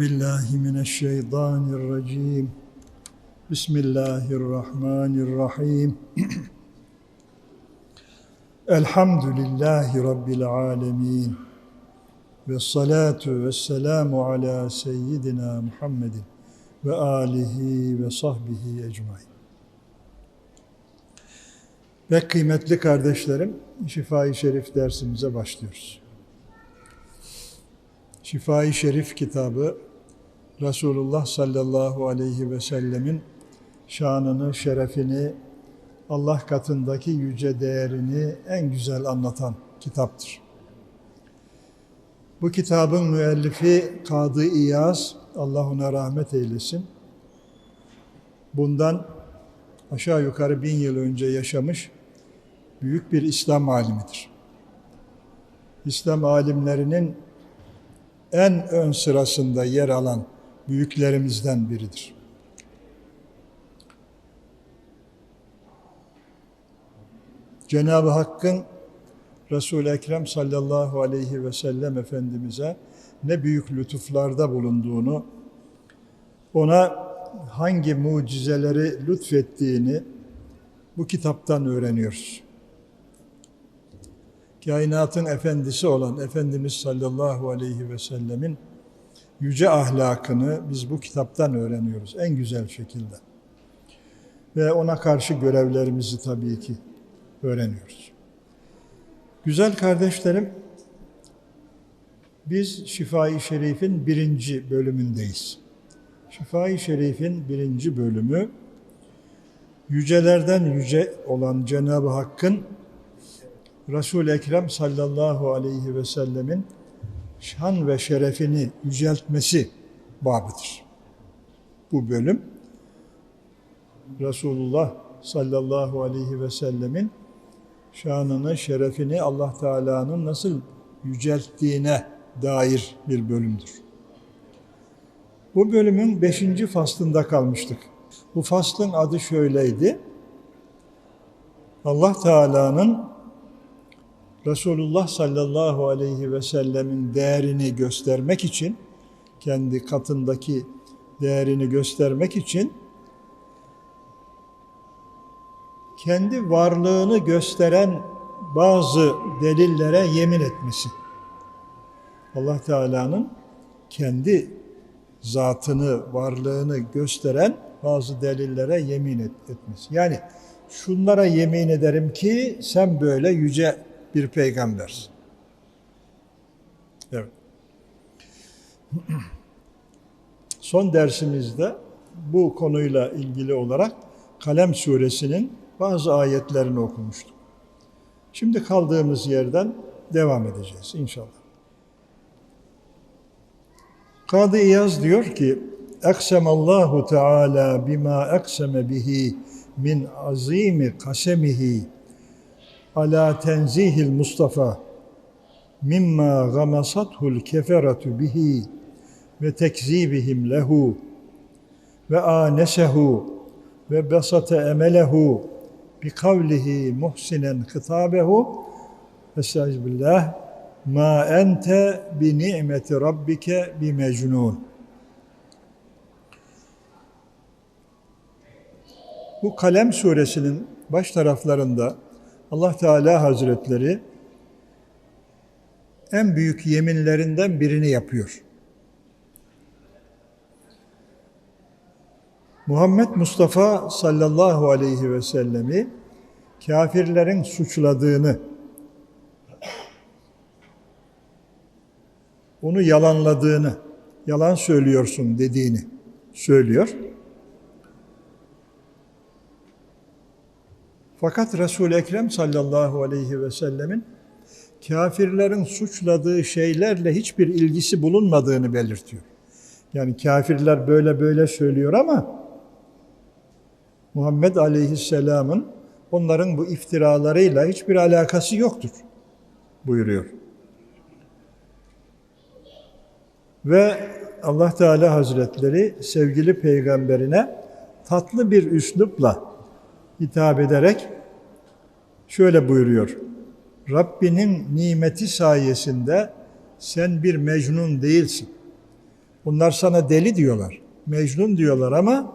Billahi mineşşeytanirracim. Bismillahirrahmanirrahim. Elhamdülillahi Rabbil alemin. Ve salatu ve selamu ala seyyidina Muhammedin ve alihi ve sahbihi ecmain. Ve kıymetli kardeşlerim, Şifai Şerif dersimize başlıyoruz. Şifai Şerif kitabı Resulullah sallallahu aleyhi ve sellemin şanını, şerefini, Allah katındaki yüce değerini en güzel anlatan kitaptır. Bu kitabın müellifi Kadı İyaz, Allah ona rahmet eylesin. Bundan aşağı yukarı bin yıl önce yaşamış büyük bir İslam alimidir. İslam alimlerinin en ön sırasında yer alan büyüklerimizden biridir. Cenab-ı Hakk'ın Resul-i Ekrem sallallahu aleyhi ve sellem Efendimiz'e ne büyük lütuflarda bulunduğunu, ona hangi mucizeleri lütfettiğini bu kitaptan öğreniyoruz. Kainatın efendisi olan Efendimiz sallallahu aleyhi ve sellemin yüce ahlakını biz bu kitaptan öğreniyoruz en güzel şekilde. Ve ona karşı görevlerimizi tabii ki öğreniyoruz. Güzel kardeşlerim, biz Şifai Şerif'in birinci bölümündeyiz. Şifai Şerif'in birinci bölümü, yücelerden yüce olan Cenab-ı Hakk'ın Resul-i Ekrem sallallahu aleyhi ve sellemin şan ve şerefini yüceltmesi babıdır. Bu bölüm Resulullah sallallahu aleyhi ve sellemin şanını, şerefini Allah Teala'nın nasıl yücelttiğine dair bir bölümdür. Bu bölümün beşinci faslında kalmıştık. Bu faslın adı şöyleydi. Allah Teala'nın Resulullah sallallahu aleyhi ve sellemin değerini göstermek için, kendi katındaki değerini göstermek için kendi varlığını gösteren bazı delillere yemin etmesi. Allah Teala'nın kendi zatını, varlığını gösteren bazı delillere yemin et, etmesi. Yani şunlara yemin ederim ki sen böyle yüce bir peygambersin. Evet. Son dersimizde bu konuyla ilgili olarak Kalem suresinin bazı ayetlerini okumuştuk. Şimdi kaldığımız yerden devam edeceğiz inşallah. Kadı İyaz diyor ki, Eksemallahu Teala bima ekseme bihi min azimi kasemihi ala tenzihil Mustafa mimma gamasathul keferatu bihi ve tekzibihim lehu ve anesehu ve basata emelehu bi kavlihi muhsinen hitabehu Estağfirullah. Ma ente bi ni'meti rabbike bi mecnun. Bu Kalem suresinin baş taraflarında Allah Teala Hazretleri en büyük yeminlerinden birini yapıyor. Muhammed Mustafa sallallahu aleyhi ve sellemi kafirlerin suçladığını, onu yalanladığını, yalan söylüyorsun dediğini söylüyor. Fakat Resul-i Ekrem sallallahu aleyhi ve sellemin kafirlerin suçladığı şeylerle hiçbir ilgisi bulunmadığını belirtiyor. Yani kafirler böyle böyle söylüyor ama Muhammed aleyhisselamın onların bu iftiralarıyla hiçbir alakası yoktur buyuruyor. Ve Allah Teala Hazretleri sevgili peygamberine tatlı bir üslupla hitap ederek şöyle buyuruyor. Rabbinin nimeti sayesinde sen bir mecnun değilsin. Onlar sana deli diyorlar, mecnun diyorlar ama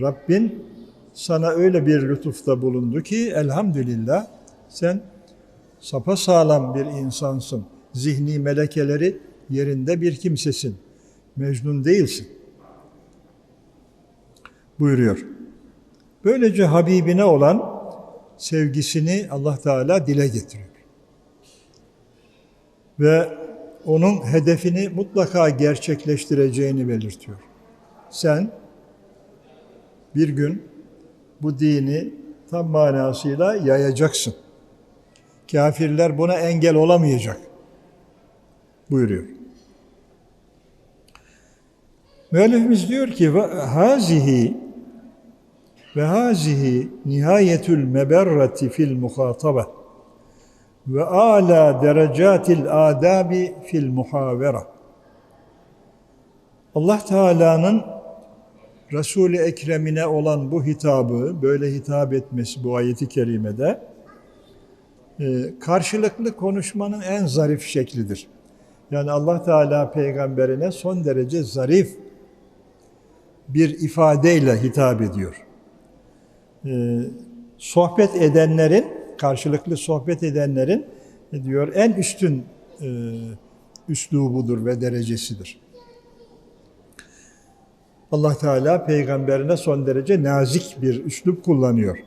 Rabbin sana öyle bir lütufta bulundu ki elhamdülillah sen sapasağlam bir insansın. Zihni melekeleri yerinde bir kimsesin. Mecnun değilsin. Buyuruyor. Böylece Habibine olan sevgisini Allah Teala dile getiriyor. Ve onun hedefini mutlaka gerçekleştireceğini belirtiyor. Sen bir gün bu dini tam manasıyla yayacaksın. Kafirler buna engel olamayacak buyuruyor. Müellifimiz diyor ki hazihi ve hazihi nihayetül meberrati fil muhataba ve ala derecatil adabi fil muhavera. Allah Teala'nın Resul-i Ekrem'ine olan bu hitabı, böyle hitap etmesi bu ayeti kerimede e, karşılıklı konuşmanın en zarif şeklidir. Yani Allah Teala peygamberine son derece zarif bir ifadeyle hitap ediyor. E, sohbet edenlerin, karşılıklı sohbet edenlerin diyor en üstün e, üslubudur ve derecesidir. Allah Teala peygamberine son derece nazik bir üslup kullanıyor.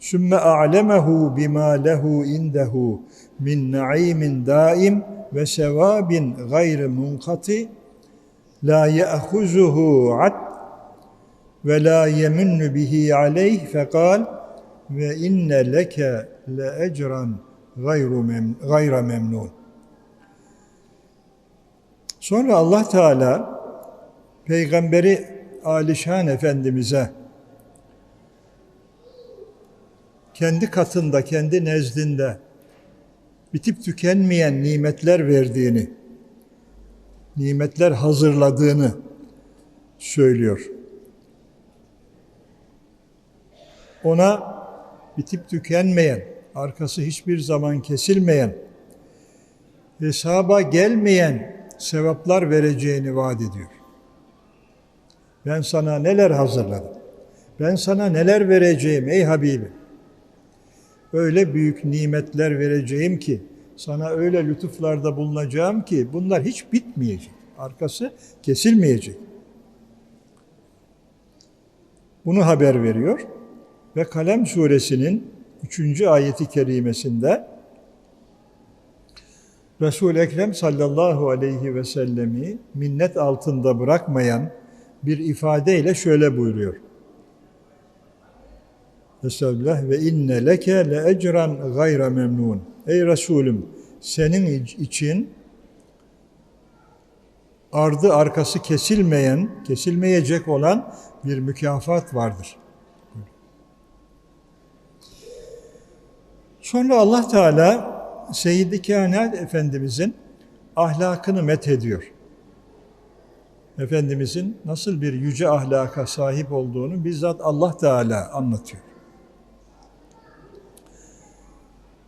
Sümme a'lemehu bima lehu indehu min naimin daim ve sevabin gayri munkati la ya'khuzuhu ad ve la yeminnu bihi aleyh fekal ve inne leke le ecran gayra memnun. Sonra Allah Teala Peygamberi Alişan Efendimiz'e kendi katında, kendi nezdinde bitip tükenmeyen nimetler verdiğini, nimetler hazırladığını söylüyor. Ona bitip tükenmeyen, arkası hiçbir zaman kesilmeyen, hesaba gelmeyen sevaplar vereceğini vaat ediyor. Ben sana neler hazırladım. Ben sana neler vereceğim ey Habibim. Öyle büyük nimetler vereceğim ki, sana öyle lütuflarda bulunacağım ki bunlar hiç bitmeyecek. Arkası kesilmeyecek. Bunu haber veriyor ve Kalem suresinin 3. ayeti kerimesinde Resul-i Ekrem sallallahu aleyhi ve sellemi minnet altında bırakmayan bir ifadeyle şöyle buyuruyor. Estağfirullah ve inne leke le ecran gayra memnun. Ey Resulüm senin için ardı arkası kesilmeyen, kesilmeyecek olan bir mükafat vardır. Sonra Allah Teala Seyyid-i Kainat Efendimizin ahlakını methediyor. Efendimizin nasıl bir yüce ahlaka sahip olduğunu bizzat Allah Teala anlatıyor.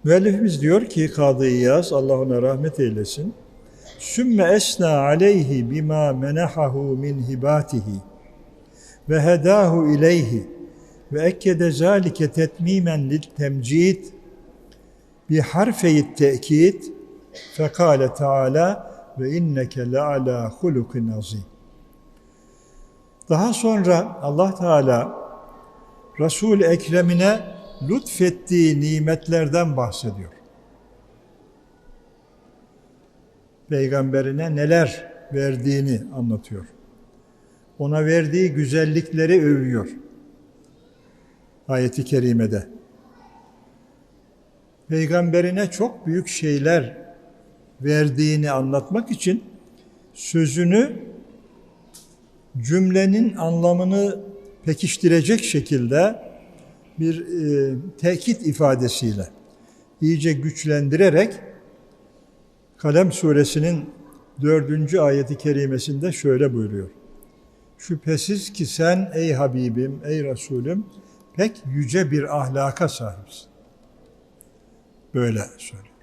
Müellifimiz diyor ki Kadı İyaz, Allah ona rahmet eylesin. Sümme esna aleyhi bima menahahu min hibatihi ve hedahu ileyhi ve ekkede zalike tetmimen lil temcid bi harfeyit te'kid fekale Teala ve inneke ala hulukin azim. Daha sonra Allah Teala Resul Ekrem'ine lütfettiği nimetlerden bahsediyor. Peygamberine neler verdiğini anlatıyor. Ona verdiği güzellikleri övüyor. Ayeti kerimede. Peygamberine çok büyük şeyler verdiğini anlatmak için sözünü cümlenin anlamını pekiştirecek şekilde bir e, tekit ifadesiyle iyice güçlendirerek Kalem suresinin dördüncü ayeti kerimesinde şöyle buyuruyor. Şüphesiz ki sen ey Habibim, ey Resulüm pek yüce bir ahlaka sahipsin. Böyle söylüyor.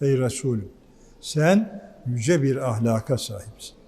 Ey Resulüm sen yüce bir ahlaka sahipsin.